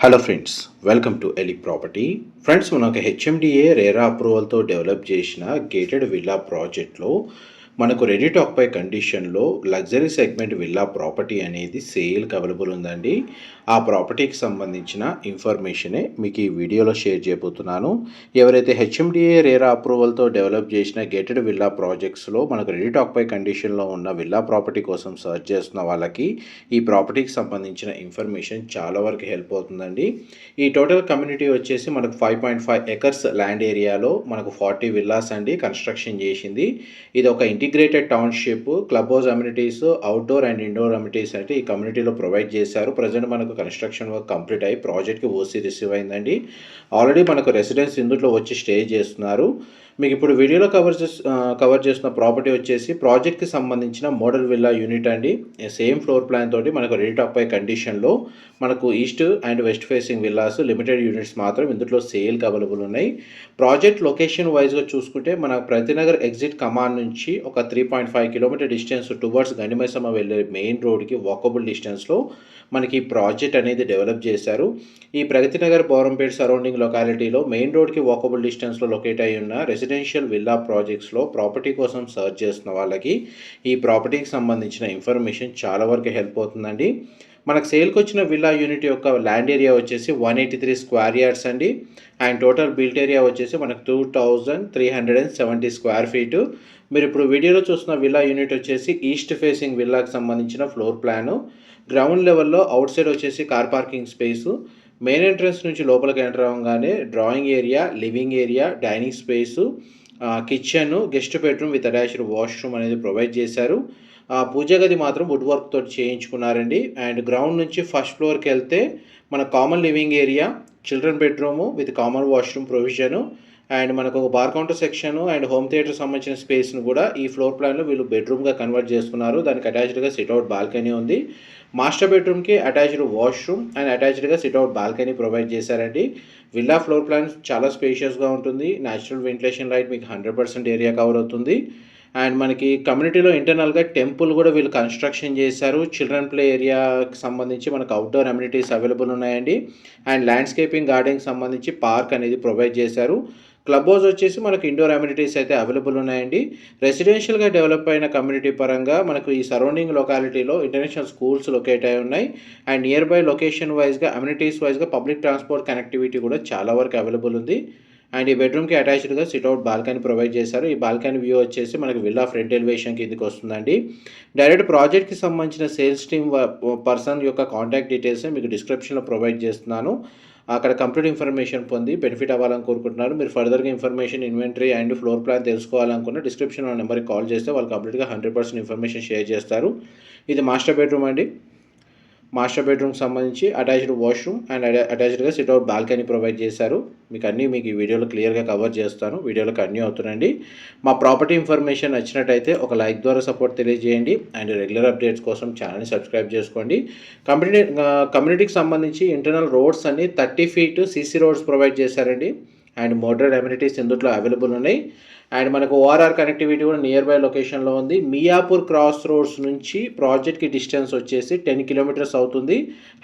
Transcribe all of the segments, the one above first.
Hello friends welcome to Eli property friends మనకు HMDA RERA అప్రూవల్తో develop చేసిన gated villa ప్రాజెక్ట్లో మనకు రెడీ టాక్ పై కండిషన్లో లగ్జరీ సెగ్మెంట్ విల్లా ప్రాపర్టీ అనేది సేల్కి అవైలబుల్ ఉందండి. ఆ ప్రాపర్టీకి సంబంధించిన ఇన్ఫర్మేషనే మీకు ఈ వీడియోలో షేర్ చేయబోతున్నాను. ఎవరైతే హెచ్ఎండిఏ రేరా అప్రూవల్తో డెవలప్ చేసిన గేటెడ్ విల్లా ప్రాజెక్ట్స్లో మనకు రెడీ టాక్ పై కండిషన్లో ఉన్న విల్లా ప్రాపర్టీ కోసం సర్చ్ చేస్తున్న వాళ్ళకి ఈ ప్రాపర్టీకి సంబంధించిన ఇన్ఫర్మేషన్ చాలా వరకు హెల్ప్ అవుతుందండి. ఈ టోటల్ కమ్యూనిటీ వచ్చేసి మనకు five point five acres land ఏరియాలో మనకు ఫార్టీ విల్లాస్ అండి కన్స్ట్రక్షన్ చేసింది. ఇది ఒక integrated township club house amenities outdoor and indoor amenities అంటే ఈ కమ్యూనిటీలో ప్రొవైడ్ చేశారు. ప్రజెంట్ మనకు కన్స్ట్రక్షన్ వర్క్ కంప్లీట్ అయ్యి ప్రాజెక్ట్కి ఓసీ రిసీవ్ అయిందండి. ఆల్రెడీ మనకు రెసిడెన్స్ ఇందులో వచ్చి స్టే చేస్తున్నారు. మీకు ఇప్పుడు వీడియోలో కవర్ చేసి కవర్ చేసిన ప్రాపర్టీ వచ్చేసి ప్రాజెక్ట్కి సంబంధించిన మోడల్ విల్లా యూనిట్ అండి. సేమ్ ఫ్లోర్ ప్లాన్ తోటి మనకు రెడీ టాప్ పై కండిషన్లో మనకు east and west facing villas limited units మాత్రం ఇందులో సేల్కి అవైలబుల్ ఉన్నాయి. ప్రాజెక్ట్ లొకేషన్ వైజ్గా చూసుకుంటే మన ప్రతినగర్ ఎగ్జిట్ కమాండ్ నుంచి ఒక three point five kilometer distance towards Ganimaisamma వెళ్ళే మెయిన్ రోడ్కి వాకబుల్ డిస్టెన్స్లో మనకి ఈ ప్రాజెక్ట్ అనేది డెవలప్ చేశారు. ఈ ప్రగతి నగర్ బోరంపేట్ సరౌండింగ్ లొకాలిటీలో మెయిన్ రోడ్కి వాకబుల్ డిస్టెన్స్లో లొకేట్ అయి ఉన్న రెసిడెన్షియల్ విల్లా ప్రాజెక్ట్స్లో ప్రాపర్టీ కోసం సర్చ్ చేస్తున్న వాళ్ళకి ఈ ప్రాపర్టీకి సంబంధించిన ఇన్ఫర్మేషన్ చాలా వరకు హెల్ప్ అవుతుందండి. మనకు సేల్కి వచ్చిన విల్లా యూనిట్ యొక్క ల్యాండ్ ఏరియా వచ్చేసి one eighty three square yards అండి. అండ్ టోటల్ బిల్ట్ ఏరియా వచ్చేసి మనకు two thousand three hundred and seventy square feet మీరు ఇప్పుడు వీడియోలో చూస్తున్న విల్లా యూనిట్ వచ్చేసి ఈస్ట్ ఫేసింగ్ విల్లాకి సంబంధించిన ఫ్లోర్ ప్లాను గ్రౌండ్ లెవెల్లో అవుట్ సైడ్ వచ్చేసి car parking space main entrance నుంచి లోపలికి ఎంటర్ అవ్వగానే drawing area living area dining space kitchen guest bedroom with attached washroom అనేది ప్రొవైడ్ చేశారు. పూజ గది మాత్రం వుడ్ వర్క్ తోటి చేయించుకున్నారండి. అండ్ గ్రౌండ్ నుంచి ఫస్ట్ ఫ్లోర్కి వెళ్తే మన common living area children bedroom with common washroom provision and మనకు ఒక bar counter section and home theatre సంబంధించిన స్పేస్ను కూడా ఈ ఫ్లోర్ ప్లాన్లో వీళ్ళు బెడ్రూమ్గా కన్వర్ట్ చేసుకున్నారు. దానికి అటాచ్డ్గా సిట్అవుట్ బాల్కనీ ఉంది. మాస్టర్ బెడ్రూమ్కి అటాచ్డ్ వాష్రూమ్ అండ్ అటాచ్డ్గా సిట్అవుట్ బాల్కనీ ప్రొవైడ్ చేశారండి. విల్లా ఫ్లోర్ ప్లాన్ చాలా స్పేషియస్గా ఉంటుంది. న్యాచురల్ వెంటిలేషన్ లైట్ మీకు హండ్రెడ్ పర్సెంట్ ఏరియా కవర్ అవుతుంది. అండ్ మనకి కమ్యూనిటీలో ఇంటర్నల్గా టెంపుల్ కూడా వీళ్ళు కన్స్ట్రక్షన్ చేశారు. చిల్డ్రన్ ప్లే ఏరియాకి సంబంధించి మనకు అవుట్డోర్ అమ్యూనిటీస్ అవైలబుల్ ఉన్నాయండి. అండ్ ల్యాండ్స్కేపింగ్ గార్డెన్కి సంబంధించి పార్క్ అనేది ప్రొవైడ్ చేశారు. క్లబ్ హౌస్ వచ్చేసి మనకు ఇండోర్ అమ్యూనిటీస్ అయితే అవైలబుల్ ఉన్నాయండి. రెసిడెన్షియల్గా డెవలప్ అయిన కమ్యూనిటీ పరంగా మనకు ఈ సరౌండింగ్ లొకాలిటీలో ఇంటర్నేషనల్ స్కూల్స్ లొకేట్ అయి ఉన్నాయి. అండ్ నియర్ బై లొకేషన్ వైజ్గా అమ్యూనిటీస్ వైజ్గా పబ్లిక్ ట్రాన్స్పోర్ట్ కనెక్టివిటీ కూడా చాలా వరకు అవైలబుల్ ఉంది. అండ్ ఈ బెడ్రూమ్కి అటాచ్డ్గా సిట్అవుట్ బాల్కనీ ప్రొవైడ్ చేశారు. ఈ బాల్కనీ వ్యూ వచ్చేసి మనకి విల్లా ఫ్రంట్ ఎలివేషన్ కిందకి వస్తుందండి. డైరెక్ట్ ప్రాజెక్ట్కి సంబంధించిన సేల్స్ టీమ్ పర్సన్ యొక్క కాంటాక్ట్ డీటెయిల్స్ మీకు డిస్క్రిప్షన్లో ప్రొవైడ్ చేస్తున్నాను. అక్కడ కంప్లీట్ ఇన్ఫర్మేషన్ పొంది బెనిఫిట్ అవ్వాలని కోరుకుంటున్నారు. మీరు ఫర్దర్గా information inventory and floor plan తెలుసుకోవాలనుకున్న description నెంబర్కి కాల్ చేస్తే వాళ్ళు కంప్లీట్గా హండ్రెడ్ పర్సెంట్ ఇన్ఫర్మేషన్ షేర్ చేస్తారు. ఇది మాస్టర్ బెడ్రూమ్ అండి. మాస్టర్ బెడ్రూమ్కి సంబంధించి అటాచ్డ్ వాష్రూమ్ అండ్ అటాచ్డ్గా సిట్అవుట్ బాల్కనీ ప్రొవైడ్ చేశారు. మీకు అన్నీ మీకు ఈ వీడియోలో క్లియర్గా కవర్ చేస్తాను. వీడియోలో కన్యూ అవుతుందండి మా ప్రాపర్టీ ఇన్ఫర్మేషన్ నచ్చినట్టయితే ఒక లైక్ ద్వారా సపోర్ట్ తెలియజేయండి. అండ్ రెగ్యులర్ అప్డేట్స్ కోసం ఛానల్ని సబ్స్క్రైబ్ చేసుకోండి. కమ్యూనిటీ కమ్యూనిటీకి సంబంధించి ఇంటర్నల్ రోడ్స్ అన్ని thirty feet CC roads provide చేశారండి. అండ్ మోడర్న్ అమ్యూనిటీస్ ఇందులో అవైలబుల్ ఉన్నాయి. అండ్ మనకు ఓఆర్ఆర్ కనెక్టివిటీ కూడా నియర్ బై లొకేషన్లో ఉంది. మియాపూర్ క్రాస్ రోడ్స్ నుంచి ప్రాజెక్ట్కి డిస్టెన్స్ వచ్చేసి టెన్ కిలోమీటర్స్ అవుతుంది.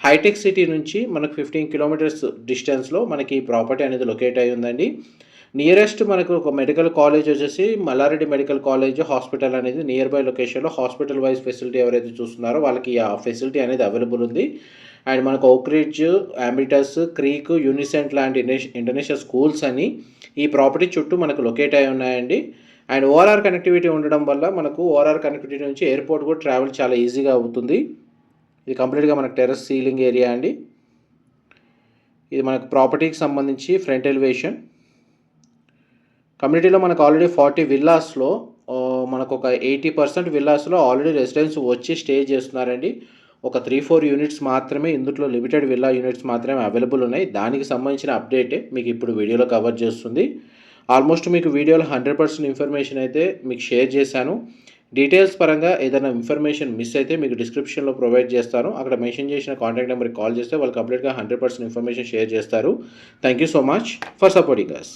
హైటెక్ సిటీ నుంచి మనకు ఫిఫ్టీన్ కిలోమీటర్స్ డిస్టెన్స్లో మనకి ఈ ప్రాపర్టీ అనేది లొకేట్ అయి ఉందండి. నియరెస్ట్ మనకు ఒక మెడికల్ కాలేజ్ వచ్చేసి మల్లారెడ్డి మెడికల్ కాలేజ్ హాస్పిటల్ అనేది నియర్ బై లొకేషన్లో హాస్పిటల్ వైజ్ ఫెసిలిటీ ఎవరైతే చూస్తున్నారో వాళ్ళకి ఆ ఫెసిలిటీ అనేది అవైలబుల్ ఉంది. అండ్ మనకు ఓక్రిడ్జ్ అంబిటస్ క్రీక్ యూనిసెంట్ లాంటి ఇంటర్నేషనల్ స్కూల్స్ అని ఈ ప్రాపర్టీ చుట్టూ మనకు లొకేట్ అయి ఉన్నాయండి. అండ్ ఓఆర్ఆర్ కనెక్టివిటీ ఉండడం వల్ల మనకు ఓఆర్ఆర్ కనెక్టివిటీ నుంచి ఎయిర్పోర్ట్ కూడా ట్రావెల్ చాలా ఈజీగా అవుతుంది. ఇది కంప్లీట్గా మనకు టెర్రస్ సీలింగ్ ఏరియా అండి. ఇది మనకు ప్రాపర్టీకి సంబంధించి ఫ్రంట్ ఎలివేషన్. కమ్యూనిటీలో మనకు ఆల్రెడీ ఫార్టీ విల్లాస్లో మనకు ఒక ఎయిటీ పర్సెంట్ విల్లాస్లో ఆల్రెడీ రెసిడెన్స్ వచ్చి స్టే చేస్తున్నారండి. ఒక త్రీ ఫోర్ యూనిట్స్ మాత్రమే ఇందులో లిమిటెడ్ విల్లా యూనిట్స్ మాత్రమే అవైలబుల్ ఉన్నాయి. దానికి సంబంధించిన అప్డేటే మీకు ఇప్పుడు వీడియోలో కవర్ చేస్తుంది. ఆల్మోస్ట్ మీకు వీడియోలో హండ్రెడ్ పర్సెంట్ ఇన్ఫర్మేషన్ అయితే మీకు షేర్ చేశాను. డీటెయిల్స్ పరంగా ఏదైనా ఇన్ఫర్మేషన్ మిస్ అయితే మీకు డిస్క్రిప్షన్లో ప్రొవైడ్ చేస్తాను. అక్కడ మెన్షన్ చేసిన కాంటాక్ట్ నెంబర్కి కాల్ చేస్తే వాళ్ళు కంప్లీట్గా హండ్రెడ్ పర్సెంట్ ఇన్ఫర్మేషన్ షేర్ చేస్తారు. Thank you so much for supporting us